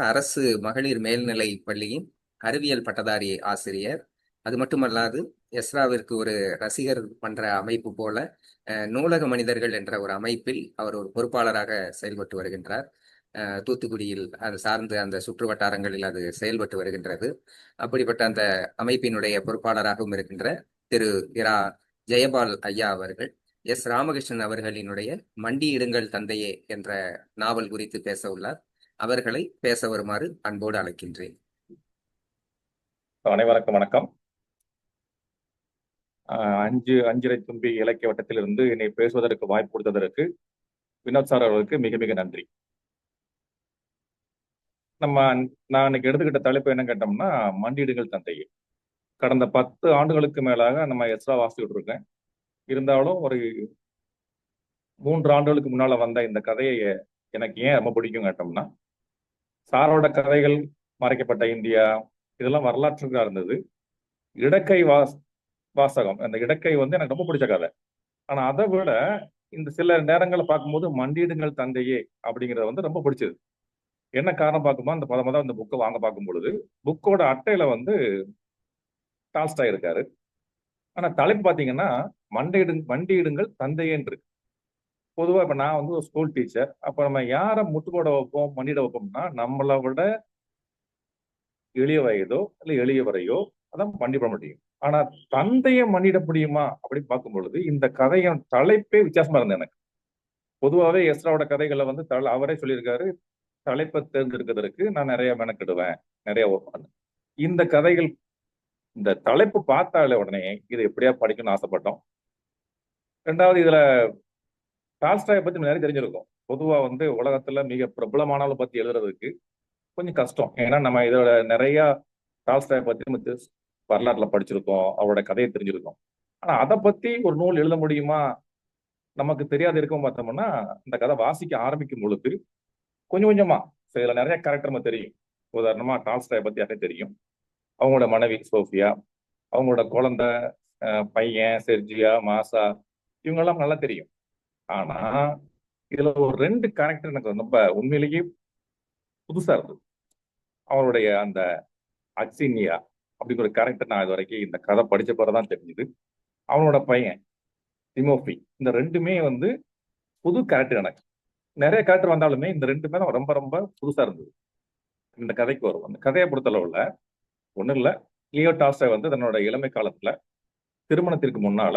அரசு மகளிர் மேல்நிலை பள்ளியின் அறிவியல் பட்டதாரி ஆசிரியர். அது மட்டுமல்லாது எஸ்ராவிற்கு ஒரு ரசிகர் பண்ற அமைப்பு போல நூலக மனிதர்கள் என்ற ஒரு அமைப்பில் அவர் ஒரு பொறுப்பாளராக செயல்பட்டு வருகின்றார். தூத்துக்குடியில் அது சார்ந்து அந்த சுற்று வட்டாரங்களில் அது செயல்பட்டு வருகின்றது. அப்படிப்பட்ட அந்த அமைப்பினுடைய பொறுப்பாளராகவும் இருக்கின்ற திரு. இரா. ஜெயபால் ஐயா அவர்கள் எஸ். ராமகிருஷ்ணன் அவர்களினுடைய மண்டியிடுங்கள் தந்தையே என்ற நாவல் குறித்து பேச உள்ளார். அவர்களை பேச வருமாறு அன்போடு அழைக்கின்றேன். அனைவருக்கும் வணக்கம். ஆஹ் அஞ்சு அஞ்சரை தும்பி இலக்கிய வட்டத்திலிருந்து என்னை பேசுவதற்கு வாய்ப்பு கொடுத்ததற்கு வினோத் சார் அவர்களுக்கு மிக மிக நன்றி. நம்ம நான் இன்னைக்கு எடுத்துக்கிட்ட தலைப்பு என்ன கேட்டோம்னா மண்டியிடுங்கள் தந்தையே. கடந்த பத்து ஆண்டுகளுக்கு மேலாக நம்ம எஸ்ரா வாசிக்கிட்டு இருக்கேன். இருந்தாலும் ஒரு மூன்று ஆண்டுகளுக்கு முன்னால வந்த இந்த கதையை எனக்கு ஏன் ரொம்ப பிடிக்கும் கேட்டோம்னா சாரோட கதைகள் மறைக்கப்பட்ட இந்தியா இதெல்லாம் வரலாற்றுக்கா இருந்தது. இடக்கை வாஸ் வாசகம். அந்த இடக்கை வந்து எனக்கு ரொம்ப பிடிச்ச கதை. ஆனா அதை விட இந்த சில நேரங்களை பார்க்கும்போது மண்டியிடுங்கள் தந்தையே அப்படிங்கிறது வந்து ரொம்ப பிடிச்சது. என்ன காரணம் பார்க்கும்போது அந்த பதம் இந்த புக்கை வாங்க பார்க்கும் பொழுது புக்கோட அட்டையில வந்து டால்ஸ்டாய் இருக்காரு. ஆனா தலைப்பு பாத்தீங்கன்னா மண்டையிடு மண்டியிடுங்கள் தந்தையேன்னு இருக்கு பொதுவா இப்ப நான் வந்து ஒரு ஸ்கூல் டீச்சர் அப்ப நம்ம யாரை முட்டுப்போட வைப்போம் மன்னிட வைப்போம்னா நம்மளை விட எளிய வயதோ இல்ல எளியவரையோ அதான் மண்டிப்பட முடியும். ஆனா தந்தையை மன்னிட முடியுமா அப்படின்னு பார்க்கும் பொழுது இந்த கதையின் தலைப்பே வித்தியாசமா இருந்தது எனக்கு. பொதுவாகவே எஸ்ராவோட கதைகளை வந்து தலை அவரே சொல்லியிருக்காரு தலைப்பை தேர்ந்தெடுக்கிறதுக்கு நான் நிறைய மெனக்கிடுவேன் நிறைய ஒர்க் பண்ணேன் இந்த கதைகள் இந்த தலைப்பு பார்த்தாலே உடனே இதை எப்படியா படிக்கணும்னு ஆசைப்பட்டோம். ரெண்டாவது இதுல டால்ஸ்டாயை பத்தி நிறைய தெரிஞ்சிருக்கும். பொதுவா வந்து உலகத்துல மிக பிரபலமானவளை பத்தி எழுதுறதுக்கு கொஞ்சம் கஷ்டம். ஏன்னா நம்ம இதோட நிறைய டால்ஸ்டாயை பத்தி நம்ம வரலாற்றுல படிச்சிருக்கோம். அவரோட கதையை தெரிஞ்சிருக்கோம். ஆனா அதை பத்தி ஒரு நூல் எழுத முடியுமா? நமக்கு தெரியாத இருக்கும் பார்த்தோம்னா இந்த கதை வாசிக்க ஆரம்பிக்கும் பொழுது கொஞ்சம் கொஞ்சமா. இதுல நிறைய கேரக்டர் நம்ம தெரியும். உதாரணமா டால்ஸ்டாயை பத்தி யாரே தெரியும். அவங்களோட மனைவி சோஃபியா அவங்களோட குழந்தை பையன் செர்ஜியா மாசா இவங்கெல்லாம் நல்லா தெரியும். ஆனா இதுல ஒரு ரெண்டு கேரக்டர் எனக்கு ரொம்ப உண்மையிலேயே புதுசா இருந்தது. அவருடைய அந்த அக்சினியா அப்படிங்கிற கேரக்டர் நான் இது வரைக்கும் இந்த கதை படிச்ச பிறகுதான் தெரிஞ்சுது. அவனோட பையன் திமோஃபி. இந்த ரெண்டுமே வந்து புது கேரக்டர் எனக்கு. நிறைய கேரக்டர் வந்தாலுமே இந்த ரெண்டுமே ரொம்ப ரொம்ப புதுசா இருந்தது. இந்த கதைக்கு வரும். அந்த கதையை பொறுத்தளவுல ஒன்றும் இல்லை. லியோ டாஸ்டை வந்து தன்னோட இளமை காலத்துல திருமணத்திற்கு முன்னால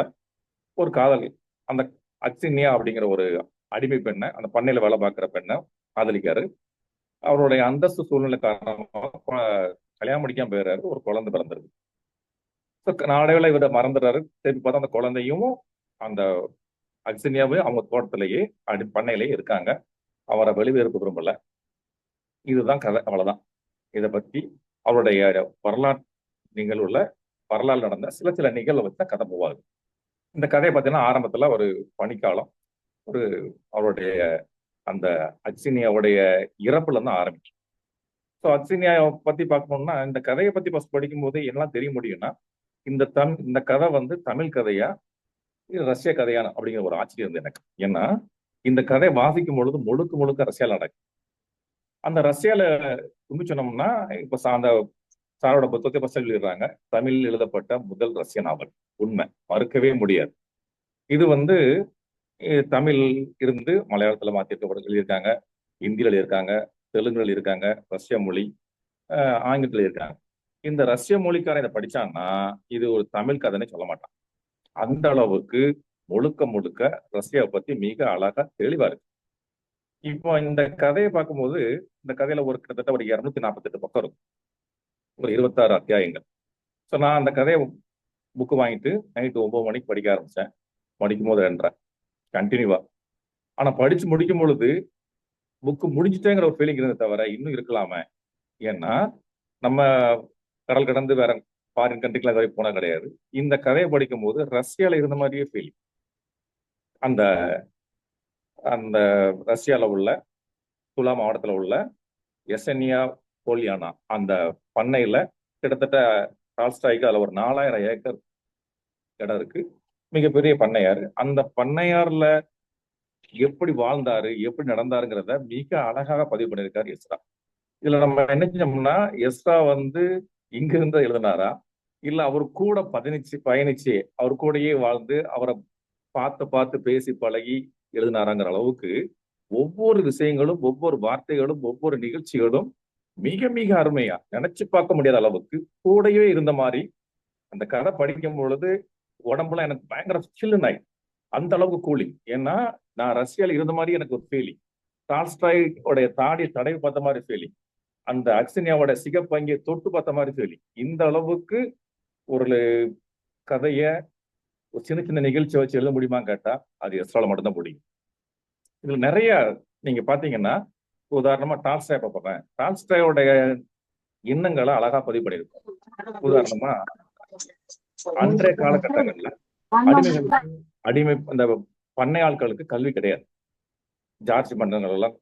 ஒரு காதல் அந்த அக்சினியா அப்படிங்கிற ஒரு அடிமை பெண்ணை அந்த பண்ணையில வேலை பார்க்குற பெண்ணை காதலிக்காரு. அவருடைய அந்தஸ்து சூழ்நிலை காரணமாக கல்யாணம் முடிக்காம போயிடுறாரு. ஒரு குழந்தை பிறந்திருக்கு. ஸோ நாடைவில் இவரை மறந்துடுறாரு. திருப்பி பார்த்தா அந்த குழந்தையும் அந்த அக்சினியாவே அவங்க தோட்டத்திலேயே அடி பண்ணையிலேயே இருக்காங்க. அவரை வெளிவேறுப்பு விரும்பல. இதுதான் கதை. அவ்வளவுதான். இதை பத்தி அவருடைய வரலாற்று நிகழ்வுல வரலாறு நடந்த சில சில நிகழ்வை வச்சு தான் கதை போவாது இந்த கதையை பார்த்தீங்கன்னா ஆரம்பத்துல ஒரு பனிக்காலம் ஒரு அவருடைய அந்த அக்சினியாவுடைய இறப்புல தான் ஆரம்பிக்கும் ஸோ அக்சினியாவை பத்தி பார்க்கணும்னா இந்த கதையை பத்தி ஃபஸ்ட் படிக்கும்போது என்னெல்லாம் தெரிய முடியும்னா இந்த தம் இந்த கதை வந்து தமிழ் கதையா இது ரஷ்ய கதையான அப்படிங்கிற ஒரு ஆச்சரியம் இருந்தது எனக்கு. ஏன்னா இந்த கதை வாசிக்கும் பொழுது முழுக்க முழுக்க ரஷ்யால நடக்கும் அந்த ரஷ்யால உண்மை சொன்னோம்னா இப்போ அந்த சாரோட புத்தகத்தை பசங்க எழுதுறாங்க தமிழில் எழுதப்பட்ட முதல் ரஷ்ய நாவல். உண்மை. மறுக்கவே முடியாது. இது வந்து தமிழ் இருந்து மலையாளத்துல மாத்திருக்கப்பட எழுதியிருக்காங்க. இந்தியில் எழுதியிருக்காங்க. தெலுங்குல இருக்காங்க ரஷ்ய மொழி ஆங்கிலத்தில் இருக்காங்க இந்த ரஷ்ய மொழிக்காரன் இதை படிச்சான்னா இது ஒரு தமிழ் கதைன்னு சொல்ல மாட்டான். அந்த அளவுக்கு முழுக்க முழுக்க ரஷ்யாவை பத்தி மிக அழகா தெளிவா இருக்கு. இப்போ இந்த கதையை பார்க்கும்போது இந்த கதையில ஒரு கிட்டத்தட்ட ஒரு இருநூத்தி நாற்பத்தெட்டு பக்கம் இருக்கும். ஒரு இருபத்தாறு அத்தியாயங்கள். ஸோ நான் அந்த கதையை புக்கு வாங்கிட்டு நைட்டு ஒன்பது மணிக்கு படிக்க ஆரம்பித்தேன் படிக்கும் போது ரெண்டரை கண்டினியூவா ஆனா படிச்சு முடிக்கும் பொழுது புக்கு முடிஞ்சிட்டேங்கிற ஒரு ஃபீலிங் இருந்தே தவிர இன்னும் இருக்கலாமே. ஏன்னா நம்ம கடல் கடந்து வேற ஃபாரின் கண்ட்ரிக்கெலாம் இது போனா கிடையாது. இந்த கதையை படிக்கும் போது ரஷ்யால இருந்த மாதிரியே ஃபீலிங் அந்த அந்த ரஷ்யால உள்ள துலா மாவட்டத்தில் உள்ள எசனியா போலியானா அந்த பண்ணையில கிட்டத்தட்ட டால்ஸ்டாய்க்கு அதுல ஒரு நாலாயிரம் ஏக்கர் இடம் இருக்கு. மிகப்பெரிய பண்ணையார் அந்த பண்ணையார்ல எப்படி வாழ்ந்தாரு எப்படி நடந்தாருங்கிறத மிக அழகாக பதிவு பண்ணியிருக்காரு எஸ்ரா. இதுல நம்ம என்ன செஞ்சோம்னா எஸ்ரா வந்து இங்க இருந்து எழுதினாரா? இல்ல அவர் கூட பதினிச்சு பயணிச்சு அவர் கூடயே வாழ்ந்து அவரை பார்த்து பார்த்து பேசி பழகி எழுதினாராங்கிற அளவுக்கு ஒவ்வொரு விஷயங்களும் ஒவ்வொரு வார்த்தைகளும் ஒவ்வொரு நிகழ்ச்சிகளும் மிக மிக அருமையா நினைச்சு பார்க்க முடியாத அளவுக்கு கூடையே இருந்த மாதிரி அந்த கதை படிக்கும் பொழுது உடம்புல எனக்கு பயங்கர சில்லுன்னு ஆயிடுச்சு. அந்த அளவுக்கு கூலிங் ஏன்னா நான் ரஷ்யால இருந்த மாதிரி எனக்கு ஒரு ஃபீலிங் டால்ஸ்டாயோடைய தாடி தடவை பார்த்த மாதிரி ஃபீலிங் அந்த அக்சினியாவோட சிகப்பங்கியை தொட்டு பார்த்த மாதிரி ஃபீலிங் இந்த அளவுக்கு ஒரு கதைய ஒரு சின்ன சின்ன நிகழ்ச்சியை வச்சு எழுத முடியுமான்னு கேட்டா அது எஸ்ரால மட்டும்தான் முடியும். இதுல நிறைய நீங்க பாத்தீங்கன்னா உதாரணமா டால்ஸ்டாய் பார்ப்பேன். டால்ஸ்டாயோடைய எண்ணங்களை அழகா பதிவு உதாரணமா அன்றைய காலகட்டங்கள்ல அடிமைகள் அடிமை அந்த பண்ணை ஆட்களுக்கு கல்வி கிடையாது. ஜார்ஜ் மன்றங்கள் எல்லாம்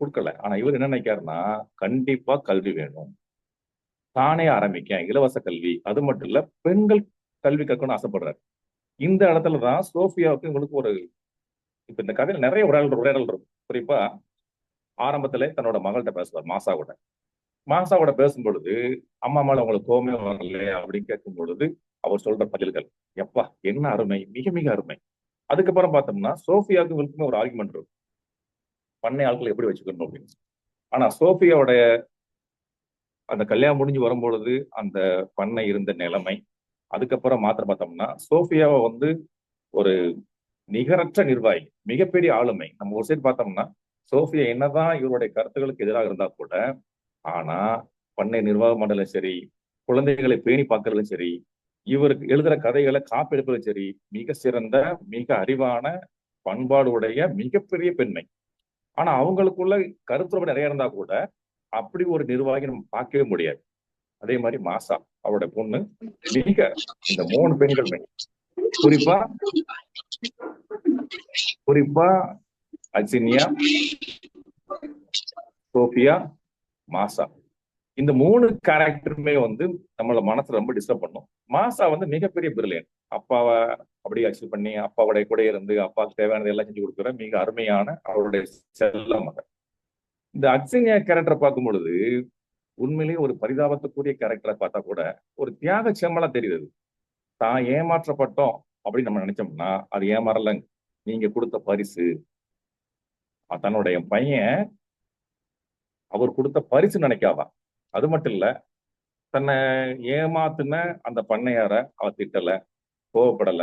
கொடுக்கல. ஆனா இவர் என்ன நினைக்காருன்னா கண்டிப்பா கல்வி வேணும். தானே ஆரம்பிக்க இலவச கல்வி. அது மட்டும் இல்ல பெண்கள் கல்வி கற்கணும்னு ஆசைப்படுறாரு. இந்த இடத்துலதான் சோஃபியாவுக்கு உங்களுக்கு ஒரு இப்ப இந்த கதையில நிறைய உரையாடல் உரையாடல் இருக்கும். குறிப்பா ஆரம்பத்திலே தன்னோட மகள்கிட்ட பேசுவார் மாசா கூட மாசா கூட பேசும் பொழுது அம்மா மேல உங்களுக்கு கோமே வரல அப்படின்னு கேட்கும் பொழுது அவர் சொல்ற பதில்கள் எப்பா என்ன அருமை மிக மிக அருமை. அதுக்கப்புறம் பார்த்தோம்னா சோஃபியாவுக்கு இவங்களுக்குமே ஒரு ஆர்குமெண்ட் இருக்கும். பண்ணை ஆட்களை எப்படி வச்சுக்கணும் அப்படின்னு. ஆனா சோஃபியாவுடைய அந்த கல்யாணம் முடிஞ்சு வரும்பொழுது அந்த பண்ணை இருந்த நிலைமை அதுக்கப்புறம் மாத்திரம் பார்த்தோம்னா சோஃபியாவை வந்து ஒரு நிகரற்ற நிர்வாகி மிகப்பெரிய ஆளுமை. நம்ம ஒரு சைடு பார்த்தோம்னா சோஃபியா என்னதான் இவருடைய கருத்துக்களுக்கு எதிராக இருந்தா கூட ஆனா பண்ணை நிர்வாக மண்டலம் சரி குழந்தைகளை பேணி பார்க்கறதும் சரி இவருக்கு எழுதுற கதைகளை காப்பெடுப்பதும் சரி மிக சிறந்த மிக அறிவான பண்பாடு உடைய மிகப்பெரிய பெண்மை. ஆனா அவங்களுக்குள்ள கருத்துறவு நிறைய இருந்தா கூட அப்படி ஒரு நிர்வாகி நம்ம பார்க்கவே முடியாது. அதே மாதிரி மாசா அவரோட பொண்ணு மிக இந்த மூணு பெண்களுமே. குறிப்பா குறிப்பா அஜினியா சோபியா மாசா. இந்த மூணு கேரக்டருமே வந்து நம்மள மனசு ரொம்ப டிஸ்டர்ப் பண்ணும். மாசா வந்து மிகப்பெரிய பிரில்லியன் அப்பாவை அப்படியே அச்சீவ் பண்ணி அப்பாவுடைய கூட இருந்து அப்பாவுக்கு தேவையானது எல்லாம் செஞ்சு கொடுக்குற மிக அருமையான அவருடைய செல்ல மகன். இந்த அக்சினியா கேரக்டரை பார்க்கும் பொழுது உண்மையிலேயே ஒரு பரிதாபத்துக்குரிய கேரக்டரை பார்த்தா கூட ஒரு தியாக செம்மலா தெரியுது. தான் ஏமாற்றப்பட்டோம் அப்படின்னு நம்ம நினைச்சோம்னா அது ஏமாறலங்க. நீங்க கொடுத்த பரிசு தன்னுடைய பையன் அவர் கொடுத்த பரிசு நினைக்காதா அது மட்டும் இல்ல தன்னை ஏமாத்துன அந்த பண்ணையார அவ திட்டல கோவப்படல.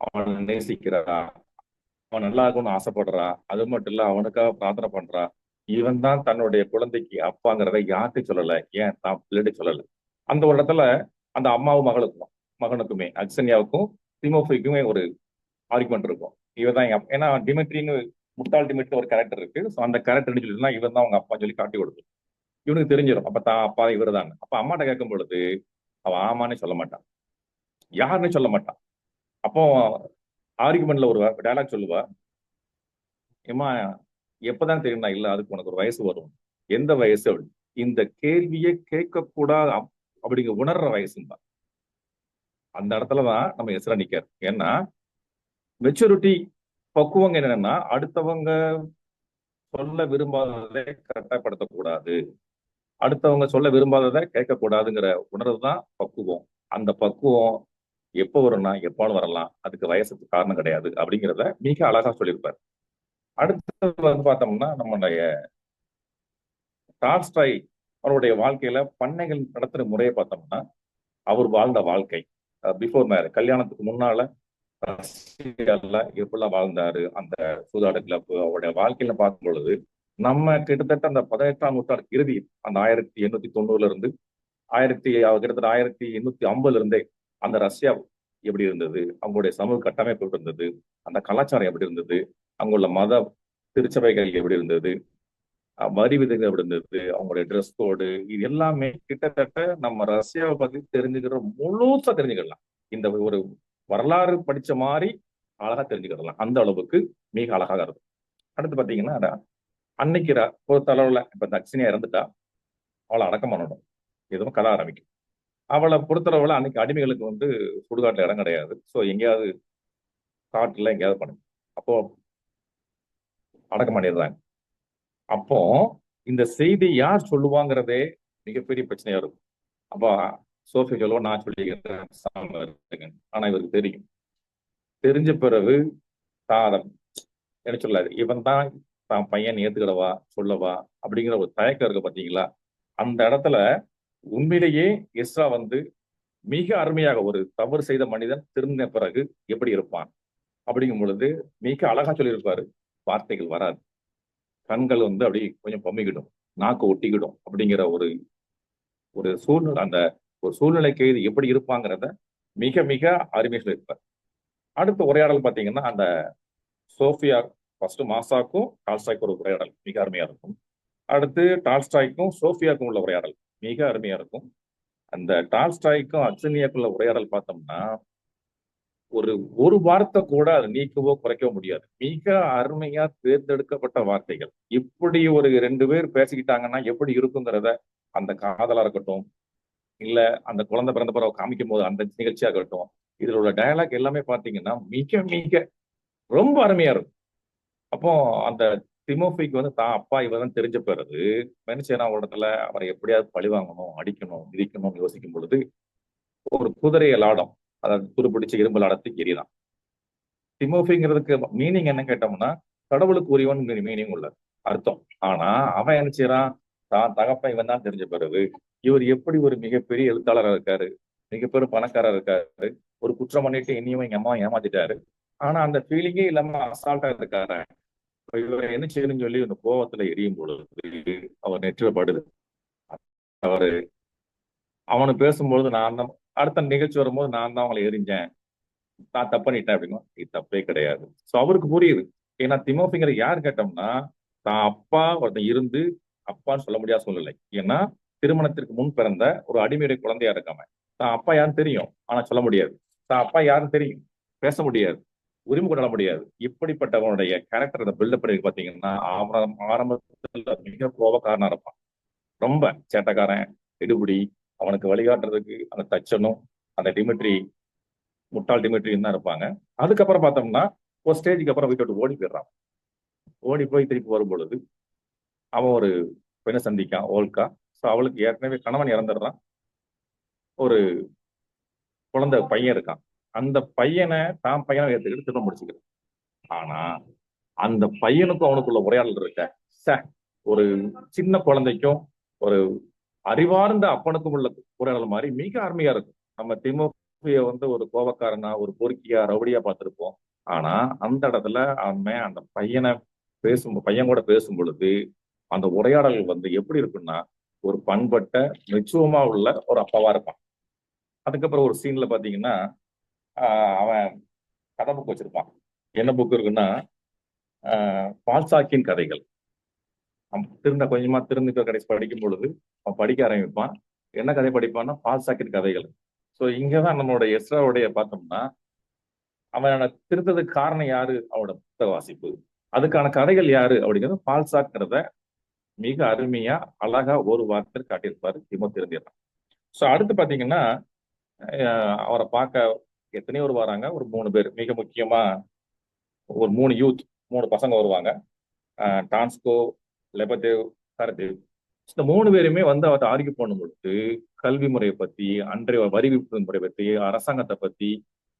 அவன் நேசிக்கிறா. அவன் நல்லா இருக்கும்னு ஆசைப்படுறா. அது மட்டும் இல்ல அவனுக்காக பிரார்த்தனை பண்றா. இவன் தான் தன்னுடைய குழந்தைக்கு அப்பாங்கிறத யார்கிட்ட சொல்லல. ஏன் தான் பிள்ளைகிட்ட சொல்லல. அந்த ஒரு இடத்துல அந்த அம்மாவும் மகளுக்கும் மகனுக்குமே அக்சன்யாவுக்கும் திமுகவுக்குமே ஒரு ஆர்குமெண்ட் இருக்கும். இவன் தான் ஏன்னா டிமெட்ரின்னு முட்டாள்டிமேட் ஒரு கேரக்டர் இருக்கு. ஸோ அந்த கேரக்டர் சொல்லிட்டுனா இவன் தான் அவங்க அப்பா சொல்லி காட்டி கொடுத்து இவனுக்கு தெரிஞ்சிடும் அப்ப தான் அப்பா இவர் தான் அப்ப அம்மாட்ட கேட்கும் பொழுது அவன் ஆமான்னு சொல்ல மாட்டான் யாருன்னு சொல்ல மாட்டான் அப்போ ஆர்குமெண்ட்ல ஒரு டைலாக் சொல்லுவா ஏமா எப்பதான் தெரியும்னா இல்ல அதுக்கு உனக்கு ஒரு வயசு வரும். எந்த வயசு? இந்த கேள்வியை கேட்க கூடாது அப்படிங்க உணர்ற வயசுன்னு அந்த இடத்துலதான் நம்ம எஸ்ரா நிக்காரு. ஏன்னா மெச்சூரிட்டி பக்குவங்க என்னன்னா அடுத்தவங்க சொல்ல விரும்பாததை கட்டாயப்படுத்தக்கூடாது அடுத்தவங்க சொல்ல விரும்பாததை கேட்கக்கூடாதுங்கிற உணர்வு தான் பக்குவம். அந்த பக்குவம் எப்போ வரும்னா எப்பாலும் வரலாம். அதுக்கு வயசுக்கு காரணம் கிடையாது அப்படிங்கிறத மிக அழகா சொல்லியிருப்பார். அடுத்து வந்து பார்த்தோம்னா நம்மளுடைய டால்ஸ்டாய் அவருடைய வாழ்க்கையில பண்ணைகள் நடத்துற முறையை பார்த்தோம்னா அவர் வாழ்ந்த வாழ்க்கை. பிஃபோர் மேரேஜ் கல்யாணத்துக்கு முன்னால ரஷ்யால எப்படிலாம் வாழ்ந்தாரு? அந்த சூதாடு கிளப் அவருடைய வாழ்க்கையில பார்க்கும் பொழுது நம்ம கிட்டத்தட்ட அந்த பதினெட்டாம் நூற்றாண்டு இறுதி அந்த ஆயிரத்தி எண்ணூத்தி தொண்ணூறுல இருந்து ஆயிரத்தி கிட்டத்தட்ட ஆயிரத்தி எண்ணூத்தி ஐம்பதுல இருந்தே அந்த ரஷ்யா எப்படி இருந்தது? அவங்களுடைய சமூக கட்டமைப்பு எப்படி இருந்தது? அந்த கலாச்சாரம் எப்படி இருந்தது? அங்குள்ள மத திருச்சபைகள் எப்படி இருந்தது? வரி விதிகள் எப்படி இருந்தது? அவங்களுடைய ட்ரெஸ் கோடு இது எல்லாமே கிட்டத்தட்ட நம்ம ரஷ்யாவை பத்தி தெரிஞ்சுக்கிற முழுசா தெரிஞ்சுக்கலாம். இந்த ஒரு வரலாறு படிச்ச மாதிரி அழகா தெரிஞ்சுக்கிடலாம். அந்த அளவுக்கு மிக அழகாக இருக்கும். அடுத்து பாத்தீங்கன்னா அன்னைக்கு பொறுத்த அளவுல இப்ப தட்சிணியா இறந்துட்டா அவளை அடக்கம் பண்ணணும். எதுவும் கதை ஆரம்பிக்கும். அவளை பொறுத்தளவுல அன்னைக்கு அடிமைகளுக்கு வந்து சுடுகாட்டுல இடம் கிடையாது. ஸோ எங்கேயாவது காட்டுல எங்கேயாவது பண்ணும் அப்போ அடக்கம் பண்ணிடுறாங்க. அப்போ இந்த செய்தி யார் சொல்லுவாங்கிறதே மிகப்பெரிய பிரச்சனையா இருக்கும். அப்போ சோஃபிகளோ நான் சொல்லிக்கிறேன் ஆனா இவருக்கு தெரியும். தெரிஞ்ச பிறகு தாதம் என்ன சொல்லாது இவன் தான் தான் பையன் ஏத்துக்கிடவா சொல்லவா அப்படிங்கிற ஒரு தயக்கம் இருக்கு பாத்தீங்களா? அந்த இடத்துல உண்மையிலேயே எஸ்ரா வந்து மிக அருமையாக ஒரு தவறு செய்த மனிதன் திருந்தின பிறகு எப்படி இருப்பான்? அப்படிங்கும் பொழுது மிக அழகா சொல்லியிருப்பாரு. வார்த்தைகள் வராது. கண்கள் வந்து அப்படி கொஞ்சம் பொம்மிக்கிடும். நாக்கு ஒட்டிக்கிடும் அப்படிங்கிற ஒரு ஒரு சூழ்நிலை அந்த ஒரு சூழ்நிலைக்கு இது எப்படி இருப்பாங்கிறத மிக மிக அருமையா சொல்லியிருப்பார். அடுத்த உரையாடல் பாத்தீங்கன்னா அந்த சோஃபியா ஃபர்ஸ்ட் மாசாக்கும் டால்ஸ்டாய்க்கும் ஒரு உரையாடல் மிக அருமையா இருக்கும். அடுத்து டால்ஸ்டாய்க்கும் சோஃபியாக்கும் உள்ள உரையாடல் மிக அருமையா இருக்கும். அந்த டால்ஸ்டாய்க்கும் அக்சனியாக்கும் உள்ள உரையாடல் பார்த்தோம்னா ஒரு ஒரு வார்த்தை கூட அதை நீக்கவோ குறைக்கவோ முடியாது. மிக அருமையா தேர்ந்தெடுக்கப்பட்ட வார்த்தைகள். இப்படி ஒரு ரெண்டு பேர் பேசிக்கிட்டாங்கன்னா எப்படி இருக்குங்கிறத அந்த காதலா இருக்கட்டும் இல்ல அந்த குழந்தை பிறந்த பிறகு காமிக்கும் போது அந்த நிகழ்ச்சியா இருக்கட்டும் இதுல உள்ள டயலாக் எல்லாமே பாத்தீங்கன்னா மிக மிக ரொம்ப அருமையா இருக்கும். அப்போ அந்த திமோஃபிக்கு வந்து தான் அப்பா இவன் தெரிஞ்ச பிறகு மனுஷனா ஒரு இடத்துல அவரை எப்படியாவது பழி வாங்கணும் அடிக்கணும் மிதிக்கணும்னு யோசிக்கும் பொழுது ஒரு குதிரையை லாடம் அதாவது துருப்பிடிச்ச இரும்பு லாடத்துக்கு எரிதான். திமோஃபிங்கிறதுக்கு மீனிங் என்ன கேட்டோம்னா கடவுளுக்கு உரியவன் மீனிங் உள்ள அர்த்தம். ஆனா அவன் என்ன செய்யறான்? தான் தகப்பன் இவன் தான் தெரிஞ்ச பிறகு இவர் எப்படி ஒரு மிகப்பெரிய எழுத்தாளரா இருக்காரு மிகப்பெரிய பணக்காரர் இருக்காரு ஒரு குற்றம் பண்ணிட்டு இனியும் எங்க அம்மா ஏமாத்திட்டாரு. ஆனா அந்த ஃபீலிங்கே இல்லாம அசால்ட்டா இருக்காரு. இவர் என்ன செய்யணும்னு சொல்லி அந்த கோவத்துல எரியும் பொழுது அவர் நெற்றிடப்படுது அவரு அவனு பேசும்பொழுது நான் தான் அடுத்த நிகழ்ச்சி வரும்போது நான் தான் அவங்களை எரிஞ்சேன். நான் தப்பு பண்ணிட்டேன் அப்படின்னா இது தப்பே கிடையாது. சோ அவருக்கு புரியுது. ஏன்னா திமோபிங்கிற யார் கேட்டோம்னா தான் அப்பா ஒருத்தன் இருந்து அப்பான்னு சொல்ல முடியாத சூழ்நிலை. ஏன்னா திருமணத்திற்கு முன் பிறந்த ஒரு அடிமையுடைய குழந்தையா இருக்காம. தான் அப்பா யாருன்னு தெரியும். ஆனா சொல்ல முடியாது. தான் அப்பா யாருன்னு தெரியும். பேச முடியாது. உரிமை கொண்டாட முடியாது. இப்படிப்பட்டவனுடைய கேரக்டர் அந்த பில்டப் பண்ணி பாத்தீங்கன்னா ஆரம்ப ஆரம்பத்துல மிக கோபக்காரனா இருப்பான். ரொம்ப சேட்டக்காரன் எடுபடி அவனுக்கு வழிகாட்டுறதுக்கு அந்த தச்சனும் அந்த டிமிட்ரி முட்டாள் டிமிட்ரியும் தான் இருப்பாங்க. அதுக்கப்புறம் பார்த்தோம்னா ஒரு ஸ்டேஜுக்கு அப்புறம் வீட்டை விட்டு ஓடி போயிடுறான். ஓடி போய் திருப்பி வரும் பொழுது அவன் ஒரு பெண்ணை சந்திக்கான் ஓல்கா. ஸோ அவளுக்கு ஏற்கனவே கணவன் இறந்துடுறான். ஒரு குழந்தை பையன் இருக்கான். அந்த பையனை தான் பையனை ஏற்றுக்கிட்டு திரும்ப முடிச்சுக்கிறான். ஆனா அந்த பையனுக்கும் அவனுக்குள்ள உரையாடல் இருக்க. ச ஒரு சின்ன குழந்தைக்கும் ஒரு அறிவார்ந்த அப்பனுக்கும் உள்ள உரையாடல் மாதிரி மிக அருமையா இருக்கும். நம்ம திமுக வந்து ஒரு கோபக்காரனா ஒரு பொறுக்கியா ரவுடியா பார்த்திருப்போம். ஆனா அந்த இடத்துல அவன் அந்த பையனை பேசும் பையன் கூட பேசும் பொழுது அந்த உரையாடல் வந்து எப்படி இருக்குன்னா ஒரு பண்பட்ட மெச்சுவமா உள்ள ஒரு அப்பாவா இருப்பான். அதுக்கப்புறம் ஒரு சீன்ல பாத்தீங்கன்னா அவன் கதை புக் வச்சிருப்பான் என்ன புக் இருக்குன்னா ஆஹ் பால்சாக்கின் கதைகள். திருந்த கொஞ்சமா திருந்திட்டு கடைசி படிக்கும் பொழுது அவன் படிக்க ஆரம்பிப்பான். என்ன கதை படிப்பான்னா பால்சாக்கின் கதைகள். ஸோ இங்கதான் நம்மளோட எஸ்ராவுடைய பார்த்தோம்னா அவனை திருத்ததுக்கு காரணம் யாரு? அவனோட புத்தக வாசிப்பு. அதுக்கான கதைகள் யாரு? அப்படிங்கிறது பால்சாக்கிறத மிக அருமையா அழகா ஒரு வார்த்தை காட்டியிருப்பாரு திமோ திருந்திடுறான் ஸோ அடுத்து பாத்தீங்கன்னா அவரை பார்க்க எத்தனையோ ஒரு வராங்க. ஒரு மூணு பேர். மிக முக்கியமா ஒரு மூணு யூத் மூணு பசங்க வருவாங்க. டான்ஸ்கோ லெபதேவ் சரதேவ் இந்த மூணு பேருமே வந்து அவர்கிட்ட ஆர்கியூ பண்ணும் பொழுது கல்வி முறையை பத்தி அன்றைய வரி விதிப்பு முறை பத்தி அரசாங்கத்தை பத்தி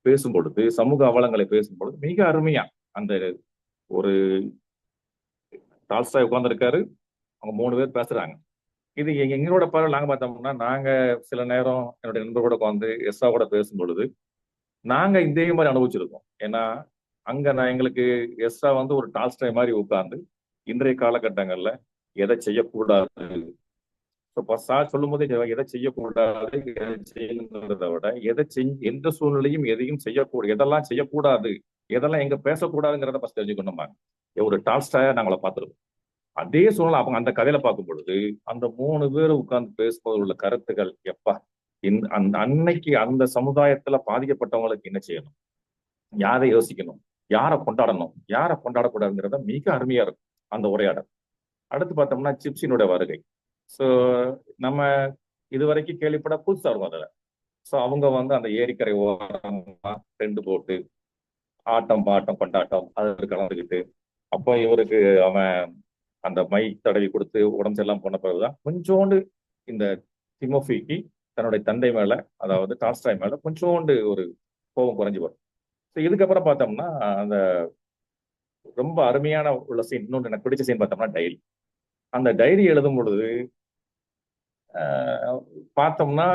பேசும் பொழுது சமூக அவலங்களை பேசும் பொழுது மிக அருமையா அந்த ஒரு டால்ஸ்டாய் உட்கார்ந்துருக்காரு. அவங்க மூணு பேர் பேசுறாங்க. இது எங்களோட பார்வை நாங்க பார்த்தோம்னா நாங்க சில நேரம் என்னுடைய நண்பர்களோட உட்காந்து எஸ்ஆ கூட பேசும் பொழுது நாங்க இதே மாதிரி அனுபவிச்சிருக்கோம். ஏன்னா அங்க நான் எங்களுக்கு எஸ்ஆ வந்து ஒரு டால்ஸ்டாய் மாதிரி உட்கார்ந்து இன்றைய காலகட்டங்கள்ல எதை செய்யக்கூடாது? இப்போ சார் சொல்லும் போதே எதை செய்யக்கூடாது எதை செய்யணுங்கிறத விட எதை செய் எந்த சூழ்நிலையும் எதையும் செய்யக்கூடாது எதெல்லாம் செய்யக்கூடாது எதெல்லாம் எங்க பேசக்கூடாதுங்கிறத ஃபர்ஸ்ட் தெரிஞ்சுக்கணும்பாங்க. ஒரு டால்ஸ்டாயா நாங்கள பார்த்துருக்கோம். அதே சூழ்நிலை அவங்க அந்த கதையில பார்க்கும் பொழுது அந்த மூணு பேர் உட்கார்ந்து பேசும்போது உள்ள கருத்துக்கள் எப்பா இந்த அந்த அன்னைக்கு அந்த சமுதாயத்துல பாதிக்கப்பட்டவங்களுக்கு என்ன செய்யணும்? யாரை யோசிக்கணும்? யாரை கொண்டாடணும்? யாரை கொண்டாடக்கூடாதுங்கிறத மிக அருமையா இருக்கும் அந்த உரையாடல். அடுத்து பார்த்தோம்னா சிப்ஸினுடைய வருகை. ஸோ நம்ம இது வரைக்கும் கேள்விப்பட புதுசா இருக்கும் அதில். ஸோ அவங்க வந்து அந்த ஏரிக்கரை ஓரமா ரெண்டு போட்டு ஆட்டம் பாட்டம் கொண்டாட்டம் அதில் கலந்துக்கிட்டு அப்போ இவருக்கு அவன் அந்த மை தடவி கொடுத்து உடம்பு சரியில்லாம போன பிறகுதான் கொஞ்சோண்டு இந்த திமோஃபிக்கு தன்னுடைய தந்தை மேல அதாவது டால்ஸ்டாய் மேல கொஞ்சோண்டு ஒரு கோபம் குறைஞ்சு வரும் ஸோ இதுக்கப்புறம் பார்த்தோம்னா அந்த ரொம்ப அருமையான உள்ள சீன் இன்னொன்று எனக்கு பிடிச்ச சீன் பார்த்தோம்னா டைரி அந்த டைரி எழுதும் பொழுது ஆஹ், பார்த்தோம்னா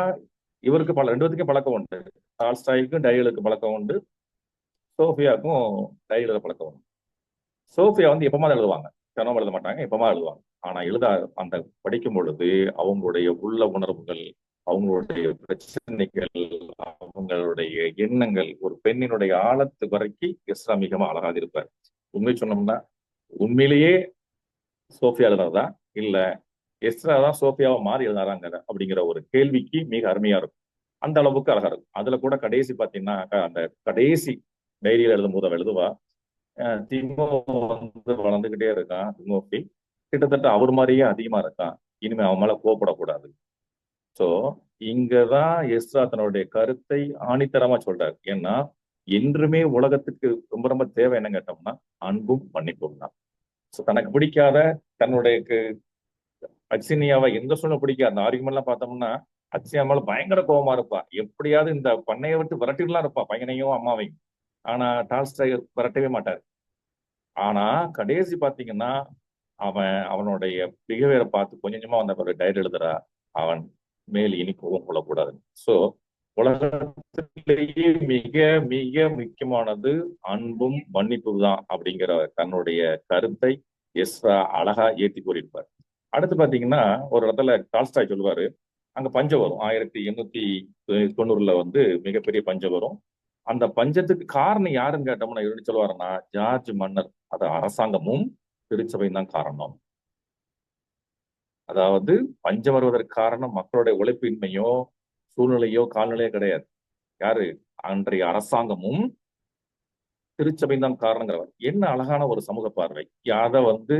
இவருக்கு பல ரெண்டு பேத்துக்கும் பழக்கம் உண்டு. டால்ஸ்டாய்க்கும் டைரிகளுக்கு பழக்கம் உண்டு. சோஃபியாவுக்கும் டைரி எழுத பழக்கம் உண்டு. சோஃபியா வந்து எப்பமா எழுதுவாங்க. தினம் எழுத மாட்டாங்க எப்பமா எழுதுவாங்க. ஆனா எழுத அந்த படிக்கும் பொழுது அவங்களுடைய உள்ள உணர்வுகள் அவங்களுடைய பிரச்சனைகள் அவங்களுடைய எண்ணங்கள் ஒரு பெண்ணினுடைய ஆழத்து வரைக்கும் எஸ்ரா மிகவும் அழகாக இருப்பார். உண்மை சொன்னோம்னா உண்மையிலேயே சோஃபியா எழுதுறதா இல்ல எஸ்ரா தான் சோஃபியாவை மாறி எழுதுறாங்க அப்படிங்கிற ஒரு கேள்விக்கு மிக அருமையா இருக்கும். அந்த அளவுக்கு அழகா இருக்கும். அதுல கூட கடைசி பாத்தீங்கன்னா அந்த கடைசி டைரியில எழுதும் போது அவள் எழுதுவா திமோ வந்து வளர்ந்துகிட்டே இருக்கான் திமோஃபி கிட்டத்தட்ட அவர் மாதிரியே அதிகமா இருக்கான். இனிமே அவன் மேல கோவப்படக்கூடாது. சோ இங்கதான் எஸ்ரா தன்னுடைய கருத்தை ஆணித்தரமா சொல்றாரு. ஏன்னா என்றுமே உலகத்துக்கு ரொம்ப ரொம்ப தேவை என்ன கேட்டோம்னா அன்பும் மன்னிப்பும் தான். ஸோ தனக்கு பிடிக்காத தன்னுடைய அக்சினியாவை எந்த சூழ்நிலை பிடிக்காது. அந்த ஆர்குமெண்ட் எல்லாம் பார்த்தோம்னா அக்சினியா மேல பயங்கர கோபமா இருப்பா. எப்படியாவது இந்த பண்ணையை விட்டு விரட்டிலாம் இருப்பா பையனையும் அம்மாவையும். ஆனா டால்ஸ்டாய் விரட்டவே மாட்டார். ஆனா கடைசி பாத்தீங்கன்னா அவன் அவனுடைய பிஹேவியரை பார்த்து கொஞ்சம் கொஞ்சமா வந்த ஒரு டைரி எழுதுறா அவன் மேல் இனி கோபம் கொள்ளக்கூடாது சோ உலகத்திலேயே மிக மிக முக்கியமானது அன்பும் மன்னிப்பும் தான் அப்படிங்கிற தன்னுடைய கருத்தை எஸ்ரா அழகா ஏத்தி கூறியிருப்பார். அடுத்து பாத்தீங்கன்னா ஒரு இடத்துல டால்ஸ்டாய் சொல்லுவாரு அங்க பஞ்சம் வரும். ஆயிரத்தி எண்ணூத்தி தொண்ணூறுல வந்து மிகப்பெரிய பஞ்சம் வரும். அந்த பஞ்சத்துக்கு காரணம் யாருன்னு கேட்டோம்னா இவரு சொல்லுவாருன்னா ஜார்ஜ் மன்னர். அது அரசாங்கமும் திருச்சபையும் தான் காரணம். அதாவது பஞ்சம் வருவதற்கு காரணம் மக்களுடைய உழைப்பின்மையோ சூழ்நிலையோ கால்நிலையோ கிடையாது. யாரு? அன்றைய அரசாங்கமும் திருச்சபையும் தான் காரணங்கிறவர். என்ன அழகான ஒரு சமூக பார்வை. அதை வந்து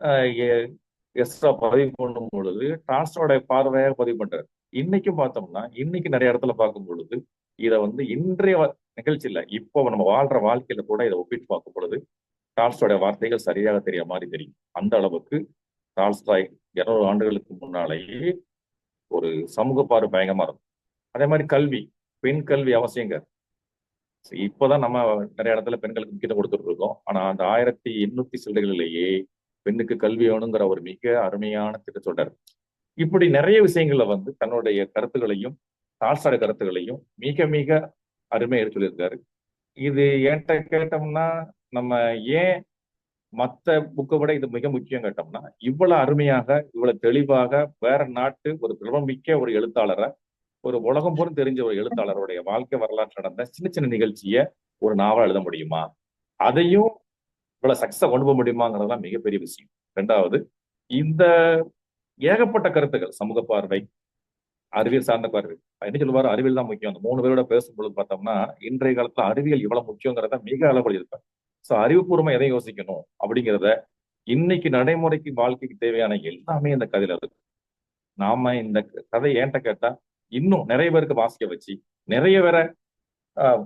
ஆஹ் எஸ்ரா பதிவு பண்ணும் பொழுது டாஸ்டோடைய பார்வையாக பதிவு பண்றாரு. இன்னைக்கும் பார்த்தோம்னா இன்னைக்கு நிறைய இடத்துல பார்க்கும் பொழுது இதை வந்து இன்றைய நிகழ்ச்சியில நிகழ்ச்சி இல்ல இப்போ நம்ம வாழ்ற வாழ்க்கையில கூட இதை ஒப்பிட்டு பார்க்கும் பொழுது டால்ஸ்டாயோட வார்த்தைகள் சரியாக தெரிய மாதிரி தெரியும். அந்த அளவுக்கு டால்ஸ்டாய் இருநூறு ஆண்டுகளுக்கு முன்னாலேயே ஒரு சமூக பார்வை பயங்கரமா இருக்கும். அதே மாதிரி கல்வி பெண் கல்வி அவசியங்க. இப்போதான் நம்ம நிறைய இடத்துல பெண்களுக்கு முக்கியத்துவம் கொடுத்துட்டு இருக்கோம். ஆனா அந்த ஆயிரத்தி எண்ணூத்தி சில்லைகளிலேயே பெண்ணுக்கு கல்வி வேணுங்கிற ஒரு மிக அருமையான திட்டம் சொல்றாரு இப்படி நிறைய விஷயங்கள்ல வந்து தன்னுடைய கருத்துக்களையும் டால்ஸ்டாய் கருத்துக்களையும் மிக மிக அருமையை எடுத்து சொல்லியிருக்காரு இது என்கிட்ட கேட்டோம்னா நம்ம ஏன் மத்த புக்கை விட இது மிக முக்கியம் கேட்டோம்னா இவ்வளவு அருமையாக இவ்வளவு தெளிவாக வேற நாட்டு ஒரு பிரபமிக்க ஒரு எழுத்தாளரை ஒரு உலகம் போலும் தெரிஞ்ச ஒரு எழுத்தாளருடைய வாழ்க்கை வரலாற்று நடந்த சின்ன சின்ன நிகழ்ச்சிய ஒரு நாவல் எழுத முடியுமா? அதையும் இவ்வளவு சக்சஸா கொண்டு போக முடியுமாங்கிறதுலாம் மிகப்பெரிய விஷயம். ரெண்டாவது இந்த ஏகப்பட்ட கருத்துக்கள் சமூக பார்வை அறிவியல் சார்ந்த பார்வை. என்ன சொல்லுவாரு? அறிவியல் தான் முக்கியம். அந்த மூணு பேரோட பேசும்பொழுது பார்த்தோம்னா இன்றைய காலத்துல அறிவியல் இவ்வளவு முக்கியங்கிறத மிக அளவில் இருப்பார் சோ அறிவுபூர்வமா எதை யோசிக்கணும் அப்படிங்கிறத இன்னைக்கு நடைமுறைக்கு வாழ்க்கைக்கு தேவையான எல்லாமே இந்த கதையில இருக்கு. நாம இந்த கதை ஏன்ட்ட கேட்டா இன்னும் நிறைய பேருக்கு வாசிக்க வச்சு நிறைய பேரை ஆஹ்,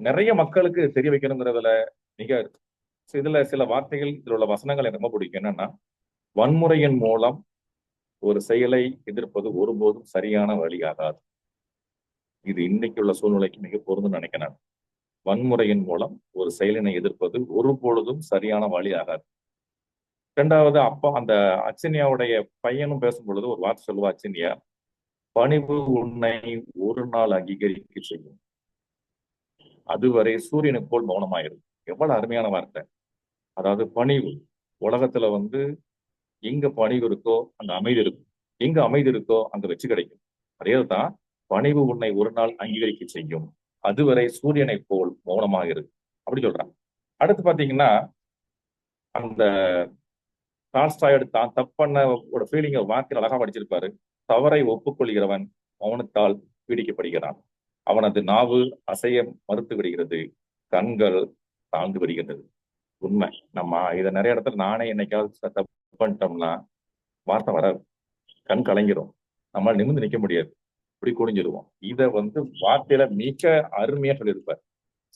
நிறைய மக்களுக்கு தெரிய வைக்கணுங்கிறதுல மிக இருக்கு இதுல சில வார்த்தைகள் இதுல உள்ள வசனங்கள் எனக்கு ரொம்ப பிடிக்கும். என்னன்னா வன்முறையின் மூலம் ஒரு செயலை எதிர்ப்பது ஒருபோதும் சரியான வழியாகாது. இது இன்னைக்கு உள்ள சூழ்நிலைக்கு மிக பொருந்து நினைக்கிறேன் வன்முறையின் மூலம் ஒரு செயலினை எதிர்ப்பது ஒருபொழுதும் சரியான வழி ஆகாது. இரண்டாவது அப்பா அந்த அச்சினியாவுடைய பையனும் பேசும் பொழுது ஒரு வார்த்தை சொல்லுவா அச்சினியா பணிவு உன்னை ஒரு நாள் அங்கீகரிக்க செய்யும். அதுவரை சூரியனை போல் மௌனமாயிரும் எவ்வளவு அருமையான வார்த்தை. அதாவது பணிவு உலகத்துல வந்து எங்க பணிவு இருக்கோ அங்க அமைதி இருக்கும். எங்க அமைதி இருக்கோ அங்க வெற்றி கிடைக்கும். அதேதான் பணிவு உன்னை ஒரு நாள் அங்கீகரிக்க செய்யும். அதுவரை சூரியனை போல் மௌனமாக இரு. அப்படி சொல்றான். அடுத்து பாத்தீங்கன்னா அந்த டால்ஸ்டாயோட தான் தப்பண்ண ஒரு வாக்கில் அழகா படிச்சிருப்பாரு தவறை ஒப்புக்கொள்கிறவன் மௌனத்தால் பீடிக்கப்படுகிறான். அவனது நாவு அசைய மறுத்து விடுகிறது. கண்கள் தாழ்ந்து விடுகின்றது. உண்மை. நம்ம இதை நிறைய இடத்துல நானே என்னைக்காவது தப்பு பண்ணிட்டோம்னா வார்த்தை வராது. கண் கலங்கிரும். நம்மளால நிமிர்ந்து நிக்க முடியாது. இப்படி குடிஞ்சிருவோம் இதை வந்து வார்த்தையில மிக அருமையா சொல்லியிருப்பார்.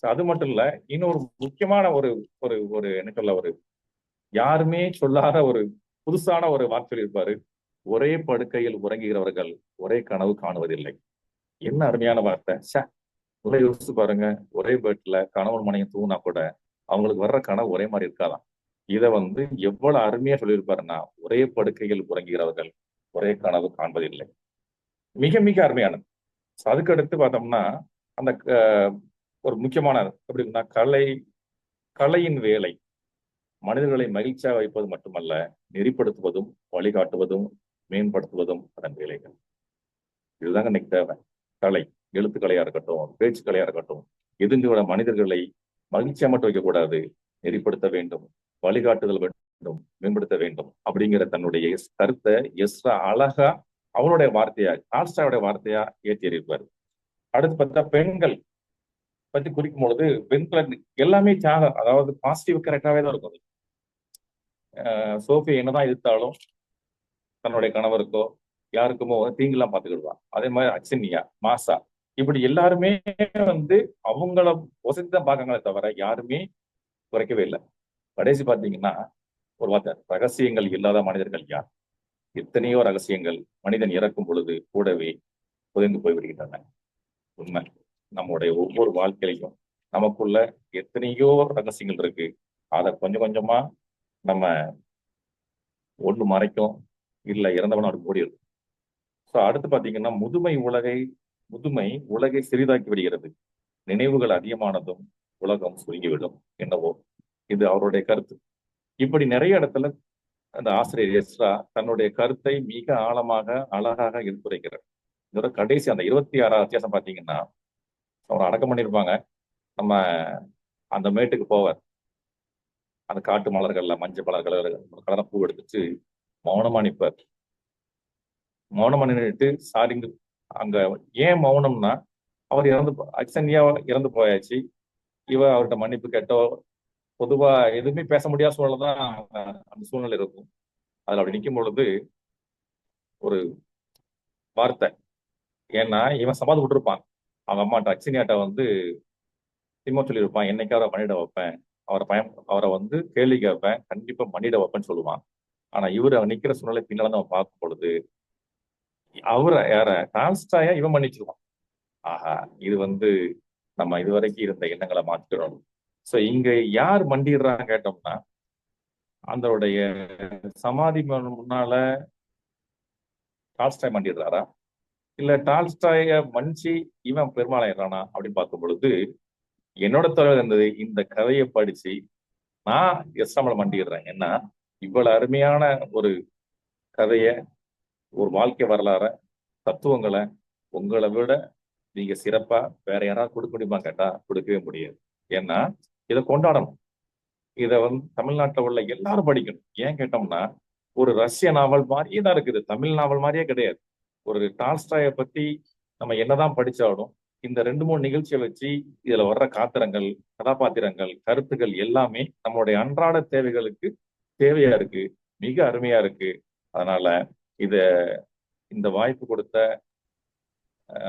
ஸோ அது மட்டும் இல்ல இன்னொரு முக்கியமான ஒரு ஒரு ஒரு என்ன சொல்ல ஒரு யாருமே சொல்லாத ஒரு புதுசான ஒரு வார்த்தை சொல்லியிருப்பாரு. ஒரே படுக்கையில் உறங்குகிறவர்கள் ஒரே கனவு காணுவதில்லை. என்ன அருமையான வார்த்தை. சே உள்ள யோசிச்சு பாருங்க. ஒரே பெட்ல கணவன் மனைவி தூங்கினா கூட அவங்களுக்கு வர்ற கனவு ஒரே மாதிரி இருக்காதாம் இதை வந்து எவ்வளவு அருமையா சொல்லியிருப்பாருன்னா ஒரே படுக்கையில் உறங்குகிறவர்கள் ஒரே கனவு காண்பதில்லை. மிக மிக அருமையானது. அதுக்கு அடுத்து பார்த்தோம்னா அந்த ஒரு முக்கியமான எப்படின்னா கலை கலையின் வேலை. மனிதர்களை மகிழ்ச்சியாக வைப்பது மட்டுமல்ல நெறிப்படுத்துவதும் வழிகாட்டுவதும் மேம்படுத்துவதும் அதன் வேலைகள். இதுதாங்க இன்னைக்கு தேவை. கலை எழுத்துக்கலையா இருக்கட்டும் பேச்சுக்கலையா இருக்கட்டும் எதுங்க மனிதர்களை மகிழ்ச்சியா மட்டும் வைக்கக்கூடாது. நெறிப்படுத்த வேண்டும் வழிகாட்டுதல் வேண்டும் மேம்படுத்த வேண்டும் அப்படிங்கிற தன்னுடைய கருத்தை எஸ்ரா அழகா அவருடைய வார்த்தையா டால்ஸ்டாயோட வார்த்தையா ஏற்றி இருப்பார் அடுத்து பார்த்தா பெண்கள் பத்தி குறிக்கும் பொழுது பெண்களை எல்லாமே தியாகம் அதாவது பாசிட்டிவ் கரெக்டாவே தான் இருக்கும். அஹ் சோஃபி என்னதான் எதிர்த்தாலும் தன்னுடைய கணவருக்கோ யாருக்குமோ தீங்கெல்லாம் பார்த்துக்கிடுவான் அதே மாதிரி அச்சினியா மாசா இப்படி எல்லாருமே வந்து அவங்கள வசதி தான் பார்க்காங்களே தவிர யாருமே குறைக்கவே இல்லை. கடைசி பார்த்தீங்கன்னா ஒரு வார்த்தை ரகசியங்கள் இல்லாத மனிதர்கள் யார்? எத்தனையோ ரகசியங்கள் மனிதன் இறக்கும் பொழுது கூடவே புதைந்து போய்விடுகின்றன உண்மை. நம்முடைய ஒவ்வொரு வாழ்க்கையிலையும் நமக்குள்ள எத்தனையோ ரகசியங்கள் இருக்கு. அதை கொஞ்சம் கொஞ்சமா நம்ம ஒண்ணு மறைக்கும் இல்ல இறந்தவனும் அப்படி ஓடி இருக்கும். ஸோ அடுத்து பாத்தீங்கன்னா முதுமை உலகை முதுமை உலகை சிறிதாக்கி விடுகிறது. நினைவுகள் அதிகமானதும் உலகம் சுருங்கிவிடும் என்னவோ. இது அவருடைய கருத்து. இப்படி நிறைய இடத்துல அந்த ஆசிரியர் எஸ்ரா தன்னுடைய கருத்தை மிக ஆழமாக அழகாக எடுத்துரைக்கிறார். இதோட கடைசி அந்த இருபத்தி ஆறாவது வித்தியாசம் பாத்தீங்கன்னா அவர் அடக்கம் பண்ணியிருப்பாங்க நம்ம அந்த மேட்டுக்கு போவார். அந்த காட்டு மலர்கள்ல மஞ்சள் மலர்கள் கலர் கலர பூ எடுத்துட்டு மௌனமா நிற்பார் மௌனமா நின்றுட்டு சாரிங்க அங்க ஏன் மௌனம்னா அவர் இறந்து போ- அக்சன்யா இறந்து போயாச்சு. இவ அவர்கிட்ட மன்னிப்பு கேட்டோ பொதுவா எதுவுமே பேச முடியாத சூழல் தான் அந்த சூழ்நிலை இருக்கும். அதுல அப்படி நிற்கும் பொழுது ஒரு வார்த்தை. ஏன்னா இவன் சமாதி விட்டுருப்பான். அவங்க அம்மாட்ட அக்ஷனியாட்ட வந்து திம்மா சொல்லியிருப்பான். அவரை பண்ணிட வைப்பேன்? அவரை பயம் அவரை வந்து கேள்வி கேட்பேன். கண்டிப்பா பண்ணிட வைப்பேன்னு சொல்லுவான். ஆனா இவர் அவன் நிக்கிற சூழ்நிலை பின்னால நம்ம பார்க்கும் பொழுது அவரை யார டால்ஸ்டாயா இவன் மன்னிச்சிருவான். ஆஹா இது வந்து நம்ம இதுவரைக்கும் இருந்த எண்ணங்களை மாத்திக்கிறோம். சோ இங்க யார் மண்டிடுறாங்க கேட்டோம்னா அதனுடைய சமாதி முன்னால டால்ஸ்டாய் மண்டிடுறாரா? இல்ல டால்ஸ்டாய மன்னிச்சு இவன் பெருமாளாயிடுறானா அப்படின்னு பார்க்கும் பொழுது என்னோட தலைவர் இருந்தது இந்த கதையை படிச்சு நான் எஸ்ராமல மண்டிடுறேன். ஏன்னா இவ்வளவு அருமையான ஒரு கதைய ஒரு வாழ்க்கை வரலாற தத்துவங்களை உங்களை விட நீங்க சிறப்பா வேற யாராவது கொடுக்க முடியுமா கேட்டா கொடுக்கவே முடியாது. ஏன்னா இதை கொண்டாடணும். இதை வந்து தமிழ்நாட்டுல உள்ள எல்லாரும் படிக்கணும். ஏன் கேட்டோம்னா ஒரு ரஷ்ய நாவல் மாதிரியே தான் இருக்குது. தமிழ் நாவல் மாதிரியே கிடையாது. ஒரு டால்ஸ்டாயை பத்தி நம்ம என்னதான் படிச்சாலும் இந்த ரெண்டு மூணு நிகழ்ச்சியை வச்சு இதுல வர்ற காத்திரங்கள் கதாபாத்திரங்கள் கருத்துக்கள் எல்லாமே நம்மளுடைய அன்றாட தேவைகளுக்கு தேவையா இருக்கு மிக அருமையா இருக்கு. அதனால இத இந்த வாய்ப்பு கொடுத்த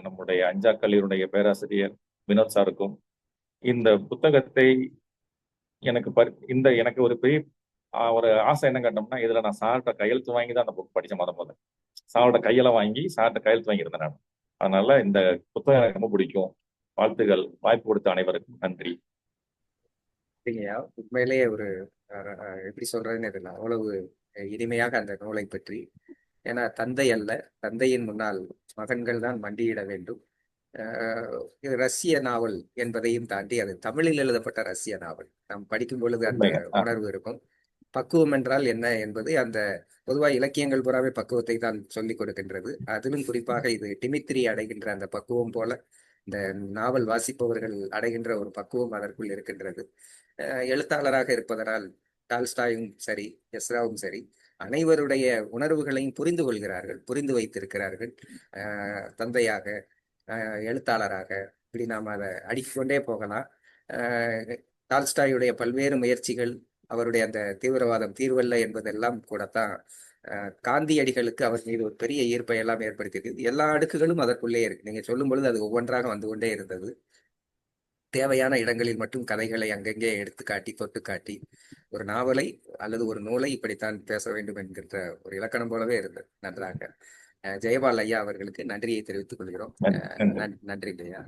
நம்முடைய அஞ்சா கல்லூரியுடைய பேராசிரியர் வினோத் சாருக்கும் இந்த புத்தகத்தை எனக்கு பரி இந்த எனக்கு ஒரு பெரிய ஒரு ஆசை என்ன கேட்டோம்னா இதுல நான் சார்கிட்ட கையெழுத்து வாங்கி தான் அந்த புக் படிச்ச முத முத சாரோட கையில வாங்கி சார்கிட்ட கையெழுத்து வாங்கியிருந்தேன் நான். அதனால இந்த புத்தகம் எனக்கு ரொம்ப பிடிக்கும். வாழ்த்துகள். வாய்ப்பு கொடுத்த அனைவருக்கும் நன்றி. இல்லைங்கய்யா உண்மையிலேயே ஒரு அஹ், எப்படி சொல்றதுன்னு தெரியல. அவ்வளவு இனிமையாக அந்த நூலை பற்றி. ஏன்னா தந்தை அல்ல. தந்தையின் முன்னால் மகன்கள் தான் மண்டியிட வேண்டும். ரஷ்ய நாவல் என்பதையும் தாண்டி அது தமிழில் எழுதப்பட்ட ரஷ்ய நாவல். நாம் படிக்கும் பொழுது அந்த. உணர்வு இருக்கும். பக்குவம் என்றால் என்ன என்பது அந்த பொதுவாக இலக்கியங்கள் பூராவே பக்குவத்தை தான் சொல்லிக் கொடுக்கின்றது. அதிலும் குறிப்பாக இது டிமித்ரி அடைகின்ற அந்த பக்குவம் போல இந்த நாவல் வாசிப்பவர்கள் அடைகின்ற ஒரு பக்குவம் அதற்குள் இருக்கின்றது. எழுத்தாளராக இருப்பதனால் டால்ஸ்டாயும் சரி எஸ்ராவும் சரி அனைவருடைய உணர்வுகளையும் புரிந்து கொள்கிறார்கள் புரிந்து வைத்திருக்கிறார்கள். தந்தையாக எழுத்தாளராக. இப்படி நாம் அதை அடுக்கிக்கொண்டே போகலாம். டால்ஸ்டாயுடைய பல்வேறு முயற்சிகள் அவருடைய அந்த தீவிரவாதம் தீர்வல்ல என்பதெல்லாம் கூடத்தான் காந்தியடிகளுக்கு அவர் மீது ஒரு பெரிய ஈர்ப்பை எல்லாம் ஏற்படுத்தியிருக்கு. எல்லா அடுக்குகளும் அதற்குள்ளே இருக்கு. நீங்க சொல்லும் பொழுது அது ஒவ்வொன்றாக வந்து கொண்டே இருந்தது. தேவையான இடங்களில் மட்டும் கதைகளை அங்கங்கே எடுத்து காட்டி தொட்டு காட்டி ஒரு நாவலை அல்லது ஒரு நூலை இப்படித்தான் பேச வேண்டும் என்கின்ற ஒரு இலக்கணம் போலவே இருந்தது நன்றாக. ஜெயபால் ஐயா அவர்களுக்கு நன்றியை தெரிவித்துக் கொள்கிறோம். நன்றி, ஐயா